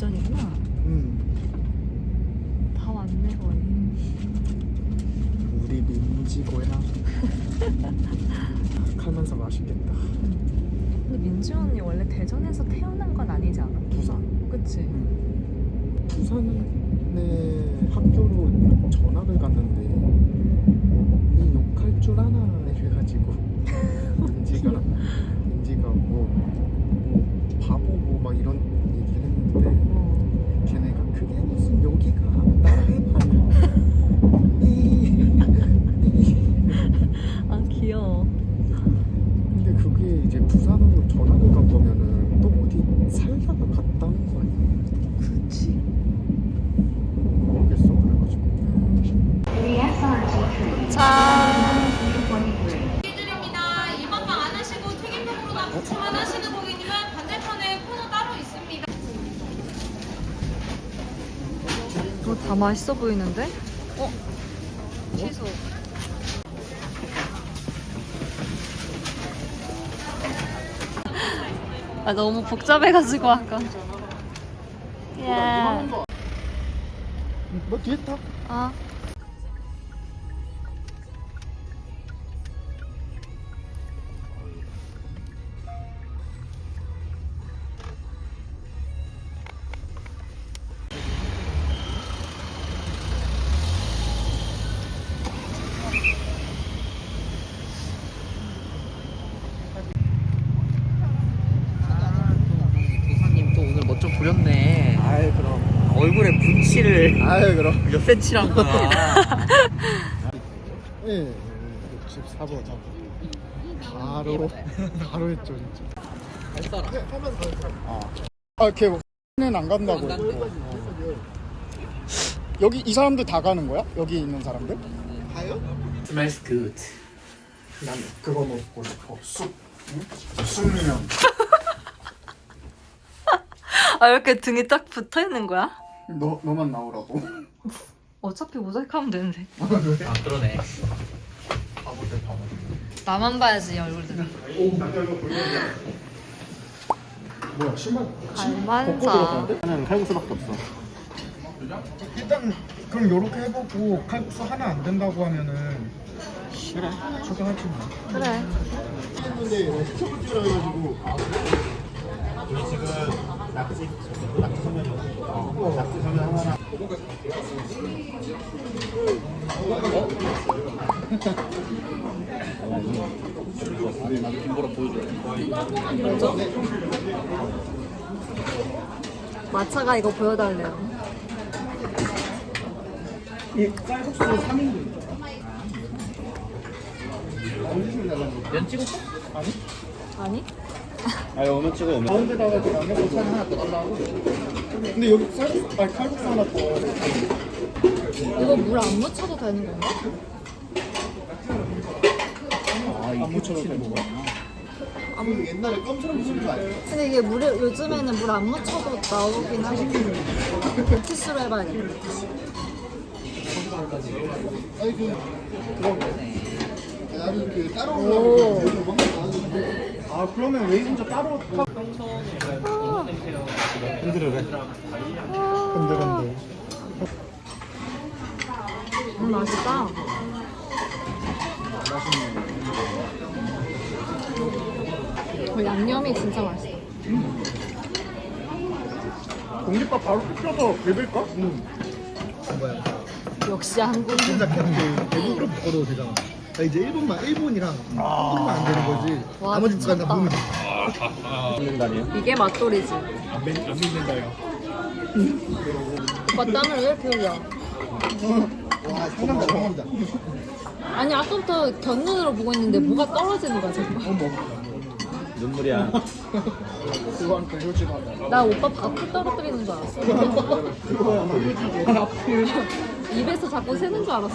다음이 대전이구나. 음, 다 왔네 거의. 우리 민지 고향. 가면서 맛있겠다. 근데 민지 언니 원래 대전에서 태어난 건 아니지 않아? 부산. 그치? 부산에 학교로 전학을 갔는데 니 욕할 줄 아나 해가지고 민지가 민지가 뭐, 뭐 바보 뭐 막 이런 얘기를 했는데 어. 걔네가 그게 무슨 여기가 따라해봐 이- 이- 아 귀여워. 근데 그게 이제 부산으로 전학을 간 거면은 또 어디 살다가 갔다는 거 아니야? 그치. 모르겠어 그래가지고 짠. 드립니다. 2번방 안 하시고 튀김통으로만 주문하시는 고객님은 반대편에 코너 따로 있습니다. 이거 다 맛있어 보이는데? 어? 취소. 아 너무 복잡해가지고 아까. 예. 뭐 뒤에 타? 아. 아이 그럼 몇 센치란 거야. 예 64번 바로 바로 했죠 진짜 할 사람. 아걔 X는 안 간다고 안 간대. 여기 이 사람들 다 가는 거야? 여기 있는 사람들? Smells good. 난 그거 먹고 싶어 쑥 응? 쑥면 아 이렇게 등이 딱 붙어 있는 거야? 너, 너만 나오라고. 어차피 모자이크하면 되는데. 아 그러네. 바보들 바보. 나만 봐야지 얼굴들. 뭐야 신발 갈만사. 나는 칼국수밖에 없어. 일단 그럼 요렇게 해보고 칼국수 하나 안 된다고 하면은 그래. 적용하지 뭐. 그래. 했는데 스톱을 찍으라 해가지고. 우리 지금 낙지 낙지 소면이요 낙지 소면 하나 김보라 보여줘. 마차가 이거 보여달래요. 이 쌀국수 3인분 면 찍었어? 아니? 아니 오면 찍어 오면 가운데다가 그 양념 살 하나 더 달라고 근데 여기 쌀국수 아니 칼국수 하나 더 이거 물 안 묻혀도 되는 건가? 아 이게 묻혀도 되는 거야 그 옛날에 껌처럼 무슨 거 아니야? 근데 이게 물에 요즘에는 물 안 묻혀도 나오긴 하거든. 키스로 해봐야겠다. 아니 그 그런 거 나는 그 따로 오. 아 그러면 레이징저 따로 흔들어 왜 흔들 흔들 음 맛있다. 그 양념이 진짜 맛있어. 공깃밥 바로 뜯겨서 비빌까? 응 역시 한국. 진짜 그냥 대국으로 바꿔도 되잖아. 나 이제 일본만 일본이랑 한국만 안 되는 거지. 와, 나머지 국가 다 미쳤다. 보면 이게 맛돌이지. 안, 믿, 안 믿는다요 오빠 땀을 왜 이렇게 흘려? 와 상남자 상남자. 아니 아까부터 곁눈으로 보고 있는데 뭐가 떨어지는 거야 자꾸. 눈물이야. 그거 한테 효진하다 나 오빠 밥풀 떨어뜨리는 줄 알았어. 입에서 자꾸 새는 줄 알았어.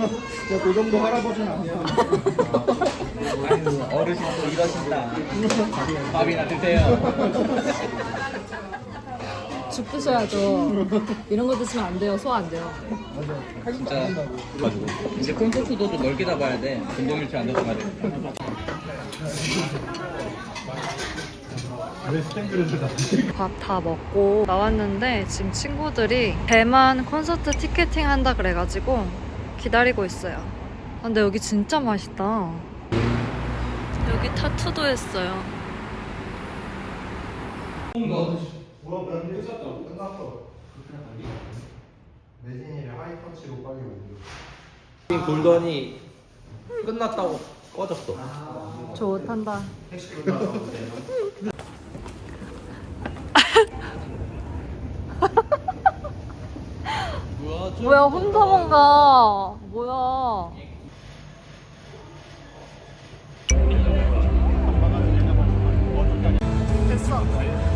야그 정도 할아버지는 아니야 아유 어르신도 이러신다. 밥이나 드세요. 죽 드셔야죠. 이런 거 드시면 안 돼요. 소화 안 돼요. 진짜 이제 콘서트도 좀 넓게 잡아야 돼. 운동일체 안 가야 돼. 밥 다 먹고 나왔는데 지금 친구들이 대만 콘서트 티켓팅 한다 그래가지고 기다리고 있어요. 아, 근데 여기 진짜 맛있다. 여기 타투도 했어요. 매진이를 빨리 옮겨. 끝났다고 꺼졌어. 뭐야? 뭐야 혼자만 가. 뭐야. 됐어.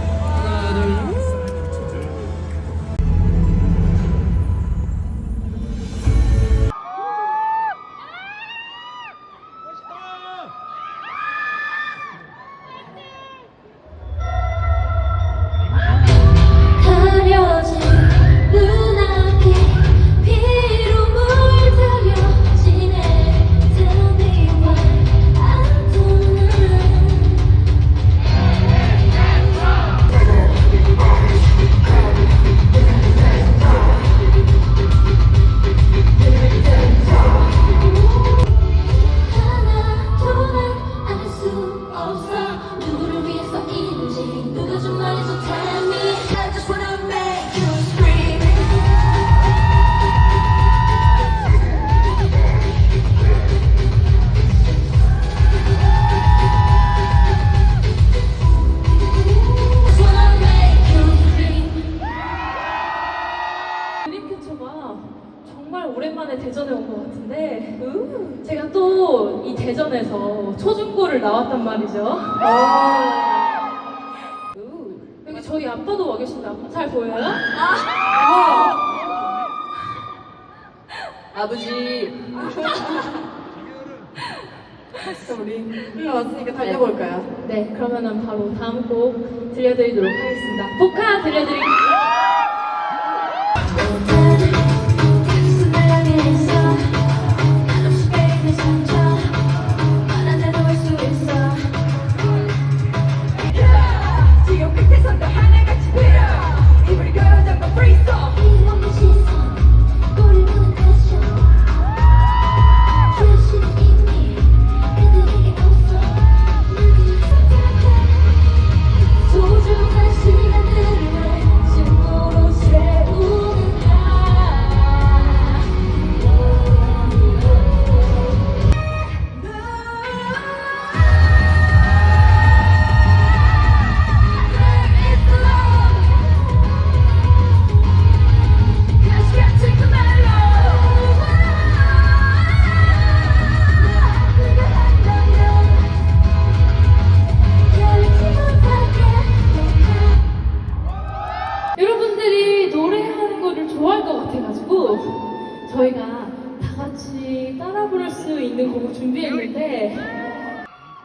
우리 왔으니까 달려볼까요? 네, 그러면은 바로 다음 곡 들려드리도록 하겠습니다. 복화 들려드릴게요.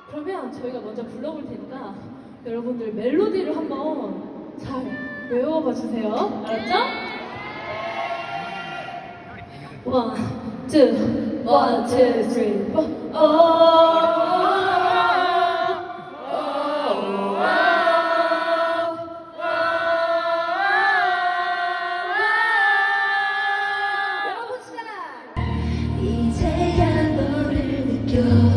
그러면 저희가 먼저 불러볼 테니까 여러분들 멜로디를 한번 잘 외워봐 주세요. 알았죠? 투, 쓰리, 포. 느껴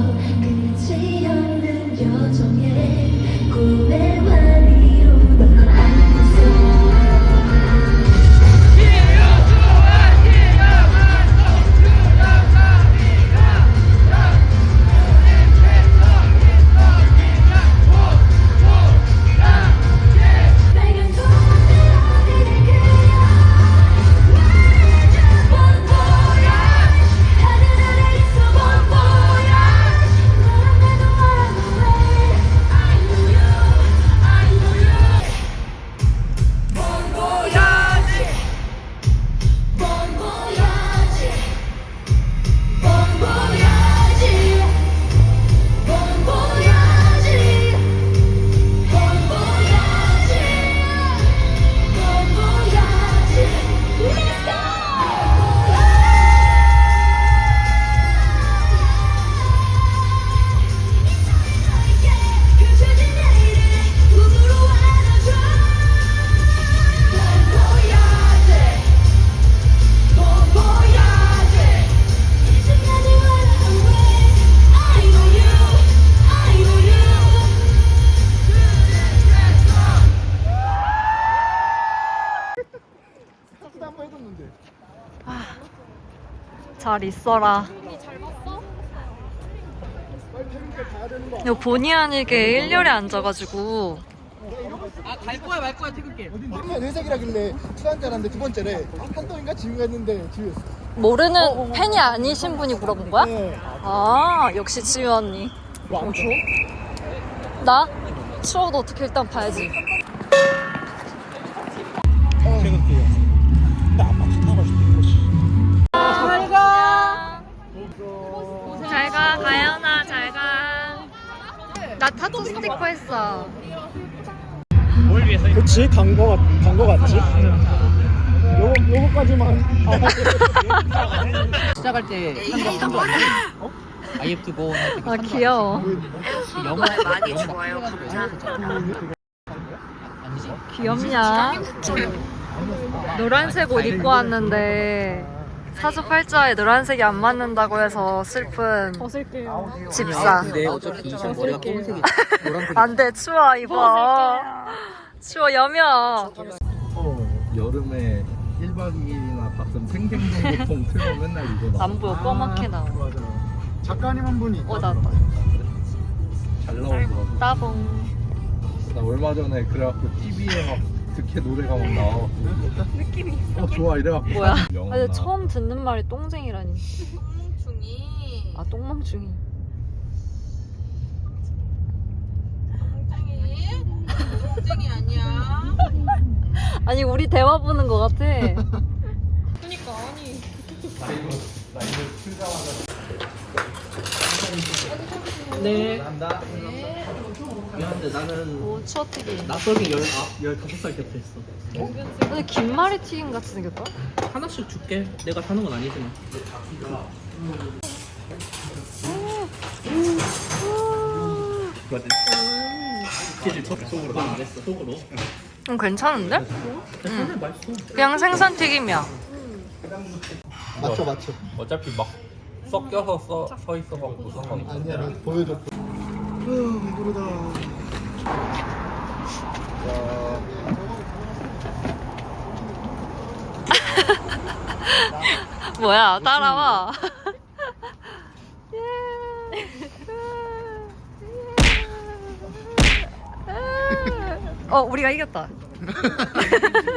잘 있어라. 이거 본의 아니게 1열에 앉아가지고 아갈 거야 말 거야 태극기. 처음에 회색이라길래 투한 줄 알았는데 두 번째래 한동인가 지우가 했는데 지우였어 모르는 팬이 아니신 분이 물어본 거야? 네. 아 역시 지유 언니. 추워? 나 추워도 어떻게 일단 봐야지. 타투 스티커 했어. 그치 간거 같, 간거 같지? 요거, 요거까지만 시작할 때 한거 한거? 어? I have to go. 아 귀여워. 영어 많이 좋아요. 감사. 아니지? 귀엽냐? 노란색 옷 입고 왔는데 사주팔자에 노란색이 안 맞는다고 해서 슬픈 집사. 근데 어차피 이션 머리가 검은색이 노란색. 안 돼, 추워, 입어. 추워, 여며. 여름에 1박 2일이나 갔으면 생생정보통 틀면 맨날 이거 나. 안 보여, 꺼맣게 나와. 맞아 작가님 한 분이 어, 나왔다. 잘 나오더라고. 따봉. 나 얼마 전에 그래갖고 TV에 막 득해 노래가 막 나와. 느낌이. 어 좋아 이래갖고. 뭐야? 아, 나. 처음 듣는 말이 똥쟁이라니. 중이 아, 똥망충이. 똥쟁이 똥쟁이 아니야. 아니, 우리 대화 보는 것 같아. 네. 한다. 미안한데 나는 오, 추어튀김. 낯설게 열 아, 열다섯 살 때부터 했어. 근데 김말이 튀김 같이 생겼다? 하나씩 줄게. 내가 사는 건 아니지만. 맞지? 치즈 첫 속으로 안 됐어. 속으로. 음, 괜찮은데? 근데 맛있어. 그냥 생선 튀김이야. 맞죠 맞죠 어차피 막 섞여서 써, 서 있어갖고 상관없어. 아니야 나 보여 줘후 배부르다 뭐야, 따라와. 어, 우리가 이겼다.